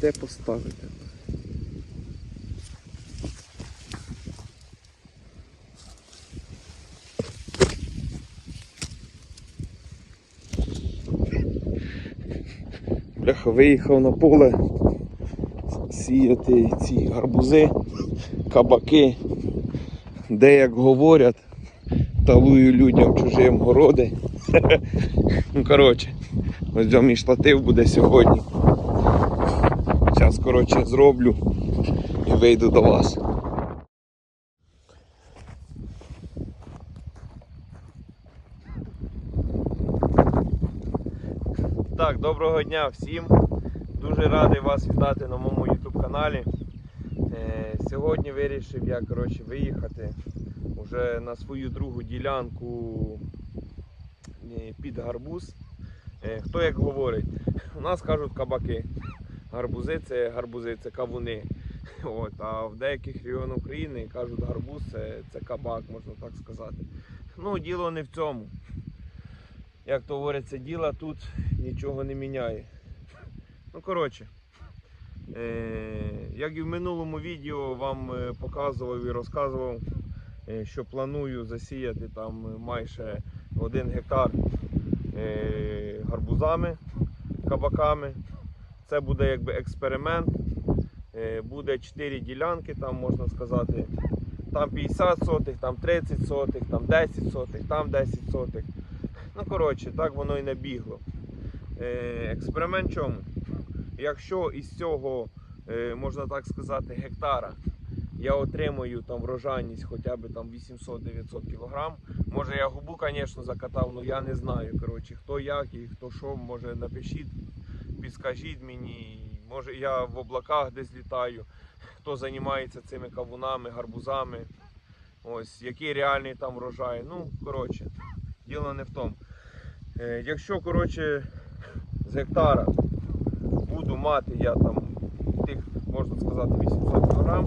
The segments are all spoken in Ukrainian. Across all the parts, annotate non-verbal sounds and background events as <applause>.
Де поставити? Бляха, виїхав на поле сіяти ці гарбузи, кабаки, де як говорять, талую людям чужим городи. <laughs> Ну, коротше, ось мій штатив буде сьогодні. Коротше, зроблю і вийду до вас. Так, доброго дня всім. Дуже радий вас вітати на моєму YouTube каналі. Е, сьогодні вирішив я коротше, виїхати вже на свою другу ділянку е, під гарбуз. Е, хто як говорить, у нас кажуть кабаки. Гарбузи це гарбузи, це кавуни. <laughs> От, а в деяких регіонах України кажуть гарбуз це, це кабак, можна так сказати. Ну, діло не в цьому. Як то говориться, діло тут нічого не міняє. <laughs> Ну, коротше, е, як і в минулому відео вам е, показував і розказував, е, що планую засіяти там майже один гектар е, гарбузами, кабаками. Це буде якби експеримент. Е, Буде 4 ділянки, там можна сказати. Там 50 сотих, там 30 сотих, там 10 сотих, там 10 сотих. Ну, коротше, так воно і набігло. Е, Експеримент чому? Якщо із цього, е, можна так сказати, гектара я отримую там врожайність хоча б там 800-900 кг. Може я губу, звісно, закатав, але я не знаю. Коротше, хто як і хто що, може напишіть, підскажіть мені. Може я в облаках десь літаю, хто займається цими кавунами, гарбузами. Ось, який реальний там врожай. Ну, коротше, діло не в тому. Е, якщо, коротше, з гектара буду мати я там тих, можна сказати, 800 кг,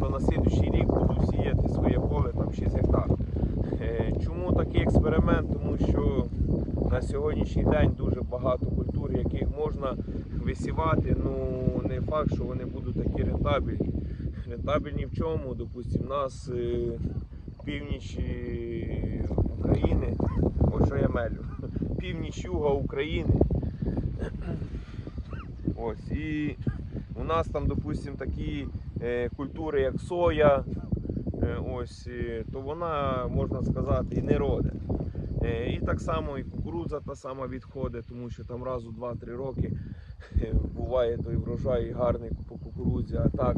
то на слідуючий рік буду сіяти своє поле там 6 гектар. Е, Чому такий експеримент? Тому що на сьогоднішній день дуже багато культур, можна висівати, ну не факт, що вони будуть такі рентабельні. Рентабельні в чому? Допустимо, нас е, північ е, України, ось що я мелю, <laughs> північ юга України. <clears throat> Ось, і у нас там, допустимо, такі е, культури, як соя, ось, то вона, можна сказати, і не роде. Е, і так само і кукурудза та сама відходить, тому що там раз у 2-3 роки е, буває той врожай гарний по кукурудзі, а так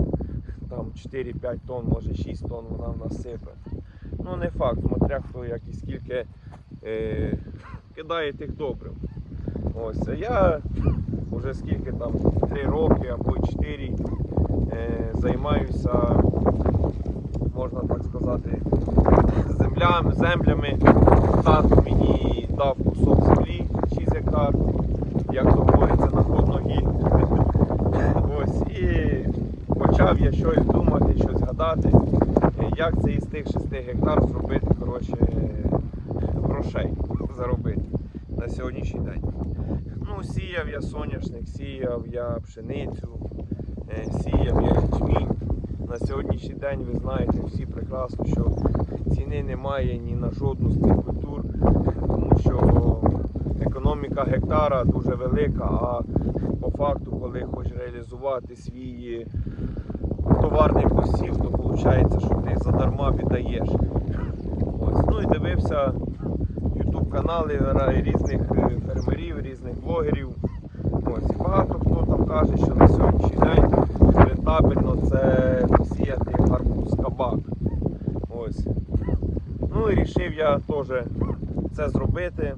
там 4-5 тонн, може 6 тонн вона в нас сипе. Ну не факт, смотря хто як і скільки е, кидає тих добрив. Ось, а я вже скільки там 3 роки або 4 е, займаюся, можна так сказати, землями, землями. Тато мені дав кусок землі 6 гектар, як то говориться, на ноги. <laughs> Ось, і почав я щось думати, щось гадати, як це із тих 6 гектар зробити коротше, грошей заробити на сьогоднішній день. Ну, сіяв я соняшник, сіяв я пшеницю, е, сіяв я ячмінь. На сьогоднішній день ви знаєте всі прекрасно, що ціни немає ні на жодну з цих культур, тому що економіка гектара дуже велика, а по факту, коли хочеш реалізувати свій товарний посів, то виходить, що ти задарма віддаєш. Ось. Ну і дивився YouTube канали різних е, фермерів, різних блогерів. Ось. Багато хто там каже, що на сьогоднішній день рентабельно це посіяти гарбуз кабак. Ось. Я теж це зробити.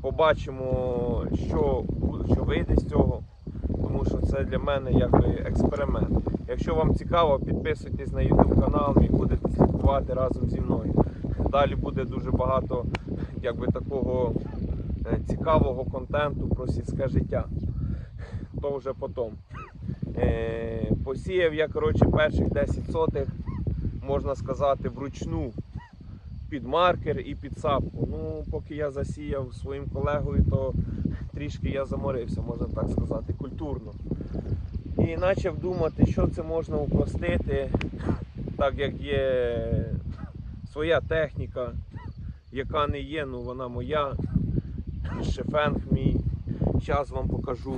Побачимо, що, що вийде з цього. Тому що це для мене якби експеримент. Якщо вам цікаво, підписуйтесь на YouTube канал і будете слідкувати разом зі мною. Далі буде дуже багато якби, такого е, цікавого контенту про сільське життя. То вже потім. Е, посіяв я коротше, перших 10 сотих, можна сказати, вручну під маркер і під сапку. Ну, поки я засіяв своїм колегою, то трішки я заморився, можна так сказати, культурно. І почав думати, що це можна упростити, так як є своя техніка, яка не є, ну вона моя. Шефенг мій. Зараз вам покажу.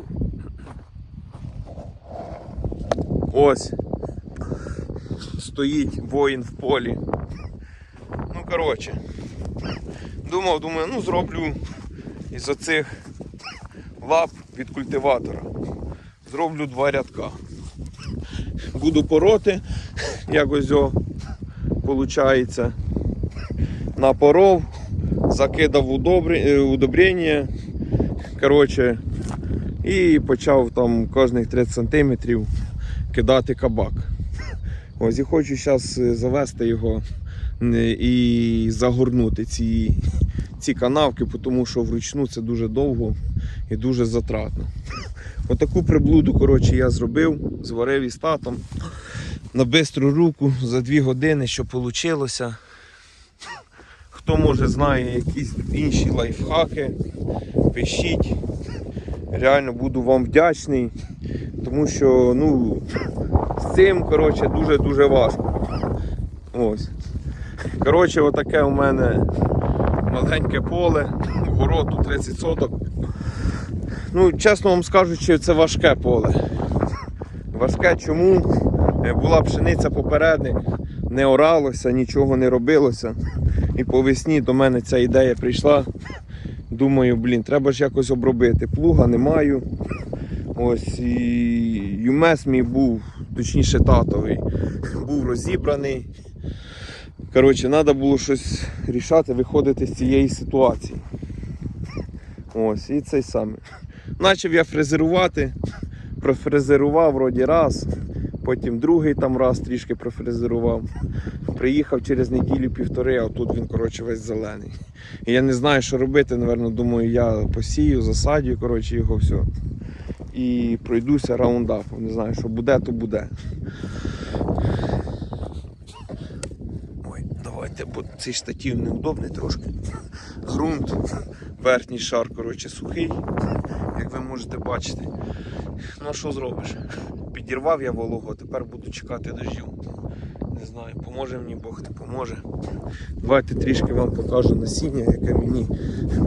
Ось стоїть воїн в полі. Коротше, думав, думаю, ну зроблю із оцих лап від культиватора. Зроблю два рядка. Буду пороти, якось о, виходить. Напоров, закидав е, удобрення. Коротше, і почав там кожних 30 сантиметрів кидати кабак. Ось і хочу зараз завести його е, і загорнути ці, ці канавки, тому що вручну це дуже довго і дуже затратно. <laughs> Отаку приблуду коротше, я зробив, зварив із татом на бистру руку за 2 години, що вийшло. Хто може знає якісь інші лайфхаки, пишіть. Реально буду вам вдячний, тому що ну, з цим дуже-дуже важко. Ось. Коротше, отаке у мене маленьке поле, город у 30 соток. Ну, чесно вам скажучи, це важке поле. Важке чому? Е, Була пшениця попередник, не оралося, нічого не робилося. І по весні до мене ця ідея прийшла. Думаю, блін, треба ж якось обробити. Плуга не маю. Ось і юмес мій був, точніше татовий, був розібраний. Коротше, треба було щось рішати, виходити з цієї ситуації. Ось, і цей самий. Почав я фрезерувати, профрезерував вроді раз, потім другий там раз трішки профрезерував. Приїхав через неділю-півтори, а тут він коротше, весь зелений. І я не знаю, що робити. Наверно, думаю, я посію, засадю коротше, його все. І пройдуся раундапом. Не знаю, що буде, то буде. Давайте, бо цей штатів неудобний трошки. Грунт, верхній шар, коротше, сухий, як ви можете бачити. Ну а що зробиш? Підірвав я вологу, а тепер буду чекати дождю. Не знаю, поможе мені Бог, не поможе. Давайте трішки вам покажу насіння, яке мені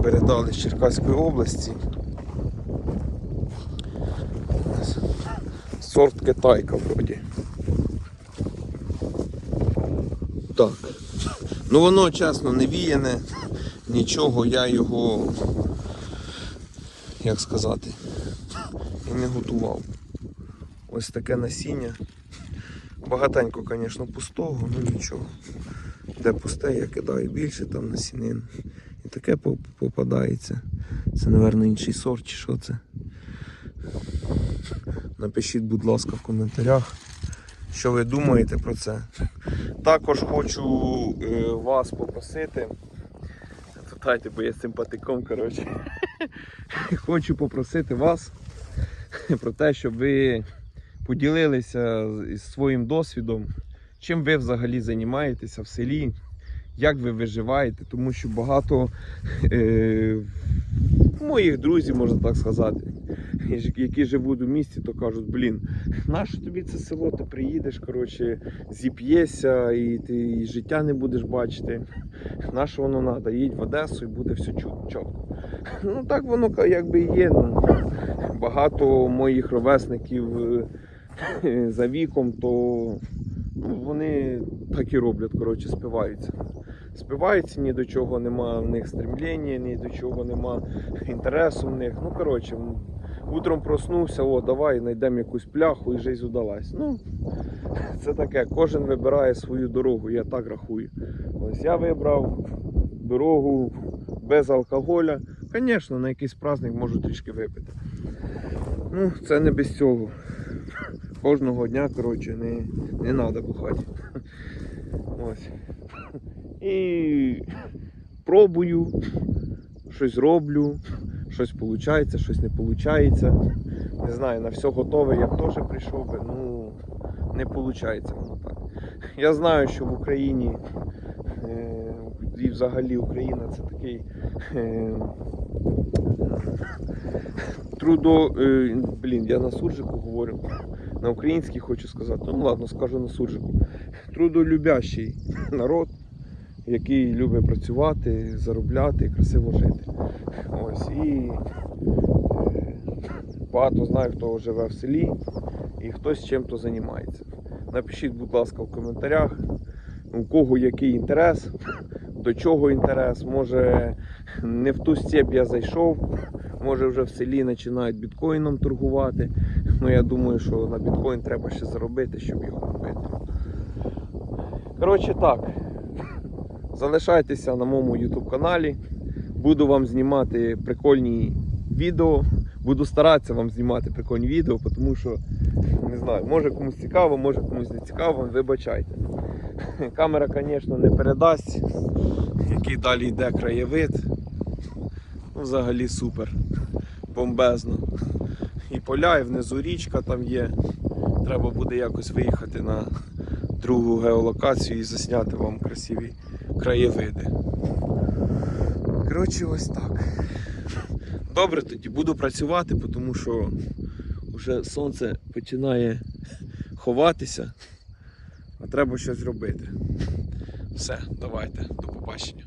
передали з Черкаської області. Сорт китайка вроді. Так. Ну воно чесно не віяне, нічого, я його, як сказати, і не готував. Ось таке насіння. Багатенько, звісно, пустого, ну нічого. Де пусте, я кидаю більше там насінин. І таке попадається. Це, мабуть, інший сорт чи що це. Напишіть, будь ласка, в коментарях, що ви думаєте про це. Також хочу е, вас попросити. Питайте, бо я симпатиком, коротше. <laughs> Хочу попросити вас про те, щоб ви поділилися своїм досвідом, чим ви взагалі займаєтеся в селі, як ви виживаєте, тому що багато е, моїх друзів, можна так сказати, <laughs> які живуть у місті, то кажуть, блін, нащо тобі це село, ти приїдеш, коротше, зіп'єшся і ти і життя не будеш бачити. Нащо воно треба? Їдь в Одесу і буде все чітко. <laughs> Ну так воно якби є. Ну, багато моїх ровесників е, <laughs> за віком, то ну, вони так і роблять, коротше, спиваються. Спиваються, ні до чого нема в них стремління, ні до чого нема інтересу в них. Ну, коротше, утром проснувся, о, давай знайдемо якусь пляху і жизнь удалась. Ну, <laughs> це таке, кожен вибирає свою дорогу, я так рахую. Ось я вибрав дорогу без алкоголя. Звісно, на якийсь праздник можу трішки випити. Ну, це не без цього. <laughs> Кожного дня, коротше, не, не треба бухати. <laughs> Ось. І пробую, щось роблю, щось виходить, щось не виходить. Не знаю, на все готове я б теж прийшов би, ну не виходить воно так. Я знаю, що в Україні е, і взагалі Україна це такий е, Трудо, е, блін, я на суржику говорю. На українській хочу сказати. Ну ладно, скажу на суржику. Трудолюбящий народ, який любить працювати, заробляти і красиво жити. Ось і е, багато знаю, хто живе в селі і хтось чим-то займається. Напишіть, будь ласка, в коментарях, у кого який інтерес, до чого інтерес. Може не в ту степ я зайшов, може вже в селі починають біткоїном торгувати. Ну я думаю, що на біткоін треба ще заробити, щоб його купити. Коротше так. Залишайтеся на моєму YouTube каналі. Буду вам знімати прикольні відео. Буду старатися вам знімати прикольні відео, тому що не знаю, може комусь цікаво, може комусь не цікаво, вибачайте. <laughs> Камера, звісно, не передасть, який далі йде краєвид. Ну, взагалі супер. Бомбезно. І поля, і внизу річка там є. Треба буде якось виїхати на другу геолокацію і засняти вам красиві краєвиди. Коротше, ось так. Добре, тоді буду працювати, тому що вже сонце починає ховатися, а треба щось робити. Все, давайте, до побачення.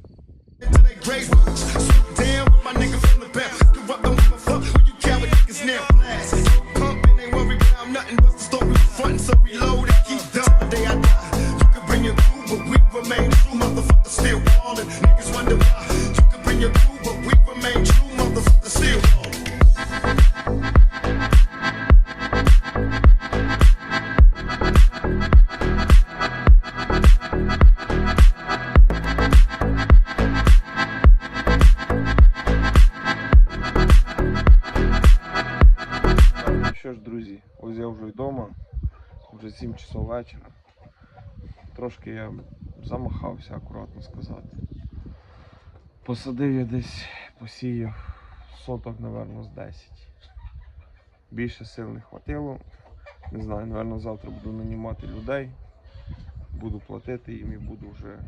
Вже 7 часов вечора. Трошки я замахався, акуратно сказати. Посадив я десь, посіяв соток, напевно, з 10. Більше сил не хватило. Не знаю, напевно, завтра буду нанімати людей, буду платити їм і буду вже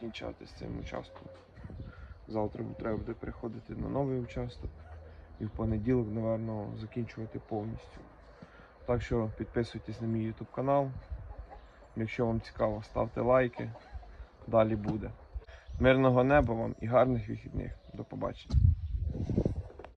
кінчати з цим участком. Завтра треба буде переходити на новий участок і в понеділок, напевно, закінчувати повністю. Так що підписуйтесь на мій YouTube канал. Якщо вам цікаво, ставте лайки. Далі буде. Мирного неба вам і гарних вихідних. До побачення.